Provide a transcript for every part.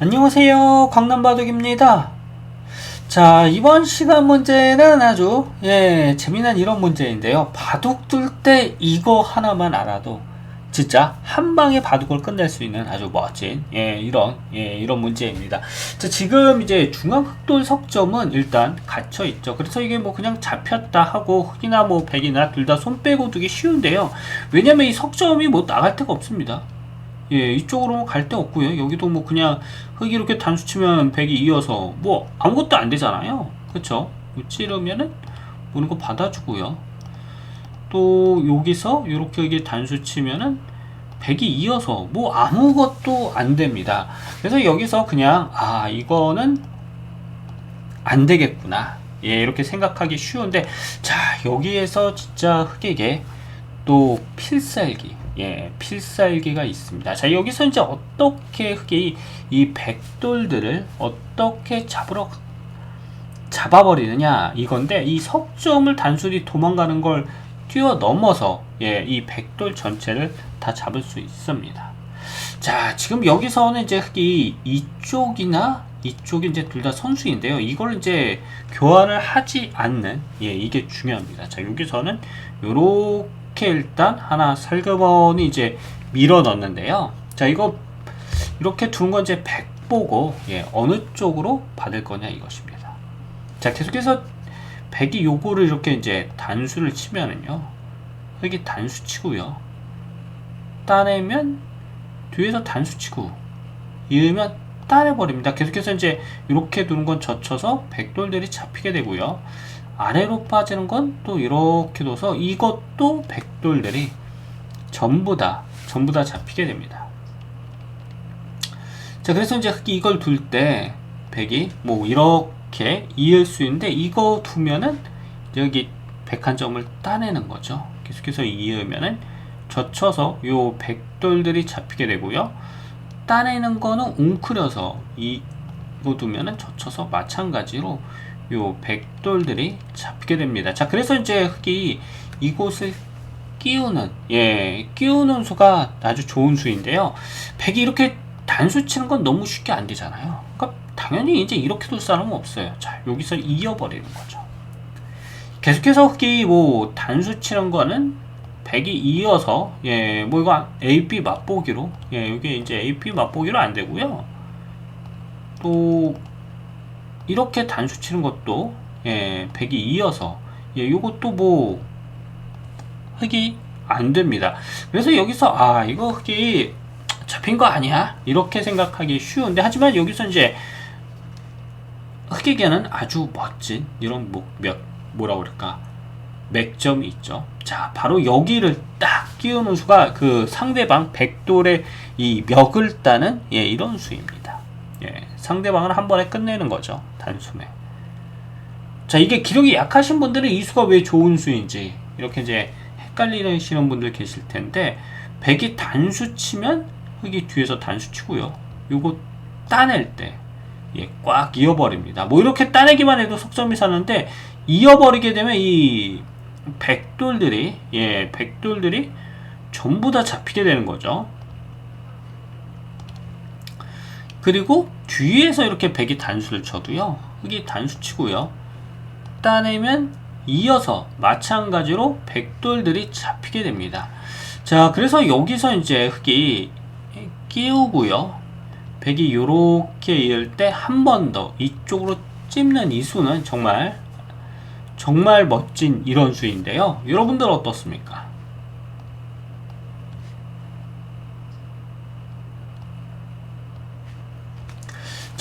안녕하세요. 광남바둑입니다. 자, 이번 시간 문제는 아주, 예, 재미난 이런 문제인데요. 바둑 둘 때 이거 하나만 알아도 진짜 한 방에 바둑을 끝낼 수 있는 아주 멋진, 예, 이런, 예, 이런 문제입니다. 자, 지금 이제 중앙 흑돌 석점은 일단 갇혀 있죠. 그래서 이게 뭐 그냥 잡혔다 하고 흑이나 뭐 백이나 둘 다 손 빼고 두기 쉬운데요. 왜냐면 이 석점이 뭐 나갈 데가 없습니다. 예, 이쪽으로 갈 데 없고요. 여기도 뭐 그냥 흙이 이렇게 단수 치면 100이 이어서 뭐 아무것도 안 되잖아요. 그쵸? 찌르면은 보는 거 받아주고요. 또 여기서 이렇게 이게 단수 치면은 100이 이어서 뭐 아무것도 안 됩니다. 그래서 여기서 그냥 아 이거는 안 되겠구나. 예, 이렇게 생각하기 쉬운데 자 여기에서 진짜 흑에게 또 필살기 예, 필살기가 있습니다. 자, 여기서 이제 어떻게 흑이 이 백돌들을 어떻게 잡으러 잡아버리느냐 이건데 이 석점을 단순히 도망가는 걸 뛰어넘어서 예, 이 백돌 전체를 다 잡을 수 있습니다. 자, 지금 여기서는 이제 흑이 이쪽이나 이쪽이 이제 둘 다 선수인데요. 이걸 이제 교환을 하지 않는 예, 이게 중요합니다. 자, 여기서는 요렇게 일단 하나 살그머니 이제 밀어 넣는데요. 자, 이거 이렇게 둔 건 이제 백 보고 예, 어느 쪽으로 받을 거냐 이것입니다. 자, 계속해서 백이 요거를 이렇게 이제 단수를 치면은요. 여기 단수 치고요. 따내면 뒤에서 단수 치고 이으면 따내버립니다. 계속해서 이제 이렇게 두는 건 젖혀서 백돌들이 잡히게 되고요. 아래로 빠지는 건 또 이렇게 둬서 이것도 백돌들이 전부 다 전부 다 잡히게 됩니다. 자 그래서 이제 이걸 둘 때 백이 뭐 이렇게 이을 수 있는데 이거 두면은 여기 백 한 점을 따내는 거죠. 계속해서 이으면은 젖혀서 요 백돌들이 잡히게 되고요. 따내는 거는 웅크려서 이거 두면은 젖혀서 마찬가지로 요 백돌들이 잡히게 됩니다. 자, 그래서 이제 흑이 이곳을 끼우는, 예, 끼우는 수가 아주 좋은 수인데요. 백이 이렇게 단수 치는 건 너무 쉽게 안 되잖아요. 그러니까 당연히 이제 이렇게 둘 사람은 없어요. 자, 여기서 이어버리는 거죠. 계속해서 흑이 뭐 단수 치는 거는 백이 이어서, 예, 뭐 이거 AP 맛보기로, 예, 여기 이제 AP 맛보기로 안 되고요. 또, 이렇게 단수 치는 것도 예, 100이 이어서 예, 요것도 뭐 흑이 안 됩니다. 그래서 여기서 아 이거 흑이 잡힌 거 아니야? 이렇게 생각하기 쉬운데 하지만 여기서 이제 흑에게는 아주 멋진 이런 뭐, 몇 뭐라 그럴까 맥점이 있죠. 자 바로 여기를 딱 끼우는 수가 그 상대방 백돌의 이 멱을 따는 예, 이런 수입니다. 예, 상대방을 한 번에 끝내는 거죠. 단숨에. 자, 이게 기력이 약하신 분들은 이 수가 왜 좋은 수인지 이렇게 이제 헷갈리시는 분들 계실 텐데 백이 단수 치면 흑이 뒤에서 단수 치고요. 요거 따낼 때 예, 꽉 이어버립니다. 뭐 이렇게 따내기만 해도 석점이 사는데 이어버리게 되면 이 백돌들이 예, 백돌들이 전부 다 잡히게 되는 거죠. 그리고 뒤에서 이렇게 백이 단수를 쳐도요. 흑이 단수 치고요. 따내면 이어서 마찬가지로 백돌들이 잡히게 됩니다. 자, 그래서 여기서 이제 흑이 끼우고요. 백이 요렇게 이을 때 한 번 더 이쪽으로 찝는 이 수는 정말 정말 멋진 이런 수인데요. 여러분들 어떻습니까?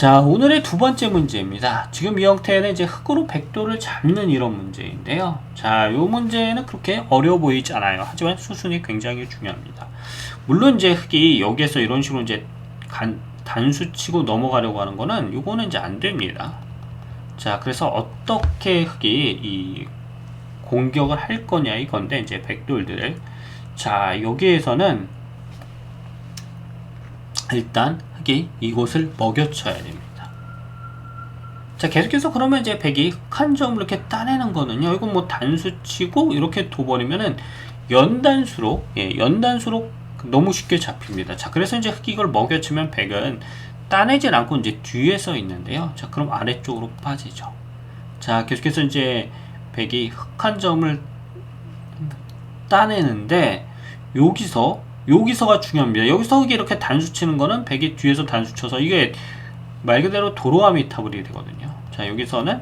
자, 오늘의 두 번째 문제입니다. 지금 이 형태는 이제 흙으로 백도를 잡는 이런 문제인데요. 자, 이 문제는 그렇게 어려워 보이지 않아요. 하지만 수순이 굉장히 중요합니다. 물론 이제 흙이 여기에서 이런 식으로 이제 간, 단수 치고 넘어가려고 하는 거는 이거는 이제 안 됩니다. 자, 그래서 어떻게 흙이 이 공격을 할 거냐 이건데 이제 백돌들. 자, 여기에서는 일단 흑이 이곳을 먹여쳐야 됩니다. 자, 계속해서 그러면 이제 백이 한 점을 이렇게 따내는 거는요. 이건 뭐 단수 치고 이렇게 둬버리면은 연단수로, 예, 연단수로 너무 쉽게 잡힙니다. 자, 그래서 이제 흑이 이걸 먹여치면 백은 따내질 않고 이제 뒤에 서 있는데요. 자, 그럼 아래쪽으로 빠지죠. 자, 계속해서 이제 백이 흑한 점을 따내는데 여기서 여기서가 중요합니다. 여기서 이렇게 단수 치는 거는 백이 뒤에서 단수 쳐서 이게 말 그대로 도로아미 타블이 되거든요. 자, 여기서는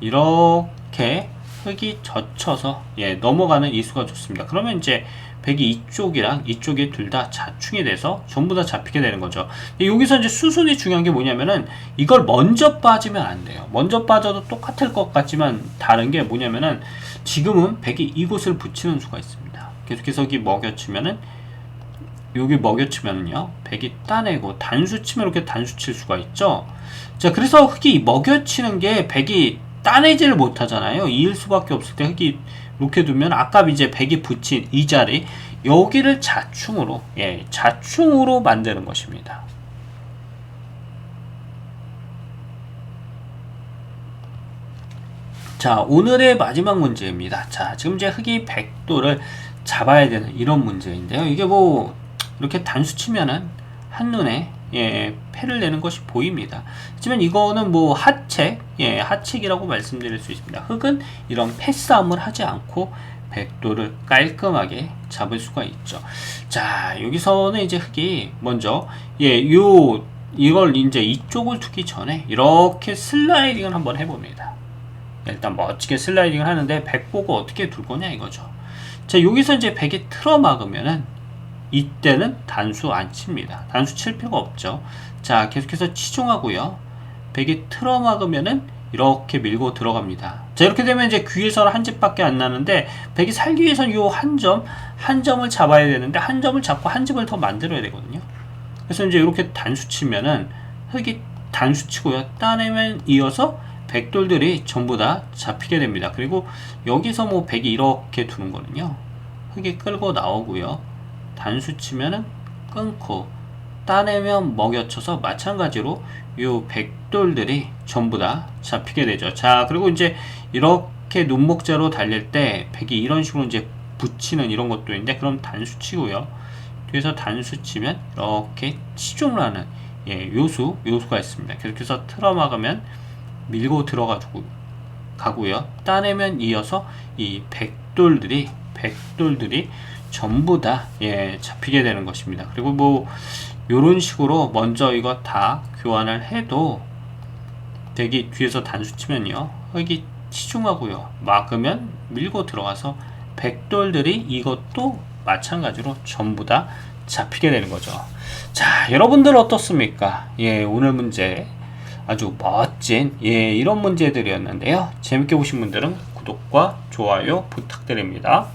이렇게 흑이 젖혀서 예, 넘어가는 이수가 좋습니다. 그러면 이제 백이 이쪽이랑 이쪽이 둘 다 자충이 돼서 전부 다 잡히게 되는 거죠. 여기서 이제 수순이 중요한 게 뭐냐면은 이걸 먼저 빠지면 안 돼요. 먼저 빠져도 똑같을 것 같지만 다른 게 뭐냐면은 지금은 백이 이곳을 붙이는 수가 있습니다. 계속해서 여기 먹여치면은 여기 먹여치면은요 백이 따내고 단수 치면 이렇게 단수 칠 수가 있죠. 자 그래서 흑이 먹여치는 게 백이 따내지를 못하잖아요. 이을 수밖에 없을 때 흑이 이렇게 두면 아까 이제 백이 붙인 이 자리 여기를 자충으로 예 자충으로 만드는 것입니다. 자 오늘의 마지막 문제입니다. 자 지금 이제 흑이 백도를 잡아야 되는 이런 문제인데요. 이게 뭐 이렇게 단수 치면은 한눈에 예, 패를 내는 것이 보입니다. 하지만 이거는 뭐 하책, 예, 하책이라고 말씀드릴 수 있습니다. 흑은 이런 패싸움을 하지 않고 백도를 깔끔하게 잡을 수가 있죠. 자, 여기서는 이제 흑이 먼저 예, 요 이걸 이제 이쪽을 두기 전에 이렇게 슬라이딩을 한번 해봅니다. 일단 멋지게 슬라이딩을 하는데 백 보고 어떻게 둘 거냐 이거죠. 자, 여기서 이제 백이 틀어 막으면은 이때는 단수 안 칩니다. 단수 칠 필요가 없죠. 자, 계속해서 치중하고요. 백이 틀어 막으면은 이렇게 밀고 들어갑니다. 자, 이렇게 되면 이제 귀에서는 한 집밖에 안 나는데 백이 살기 위해서는 요한 점, 한 점을 잡아야 되는데 한 점을 잡고 한 집을 더 만들어야 되거든요. 그래서 이제 이렇게 단수 치면은 흙이 단수 치고요. 따내면 이어서 백돌들이 전부 다 잡히게 됩니다. 그리고 여기서 뭐 백이 이렇게 두는 거는요. 흙이 끌고 나오고요. 단수 치면은 끊고 따내면 먹여쳐서 마찬가지로 요 백돌들이 전부 다 잡히게 되죠. 자, 그리고 이제 이렇게 눈목자로 달릴 때 백이 이런 식으로 이제 붙이는 이런 것도 있는데 그럼 단수 치고요. 뒤에서 단수 치면 이렇게 치중을 하는 예, 요수, 요수가 있습니다. 계속해서 틀어 막으면 밀고 들어가지고 가고요. 따내면 이어서 이 백돌들이 백돌들이 전부 다 예, 잡히게 되는 것입니다. 그리고 뭐 이런 식으로 먼저 이거 다 교환을 해도 대기 뒤에서 단수 치면요. 흙이 치중하고요. 막으면 밀고 들어가서 백돌들이 이것도 마찬가지로 전부 다 잡히게 되는 거죠. 자, 여러분들 어떻습니까? 예, 오늘 문제 아주 멋진 예, 이런 문제들이었는데요. 재밌게 보신 분들은 구독과 좋아요 부탁드립니다.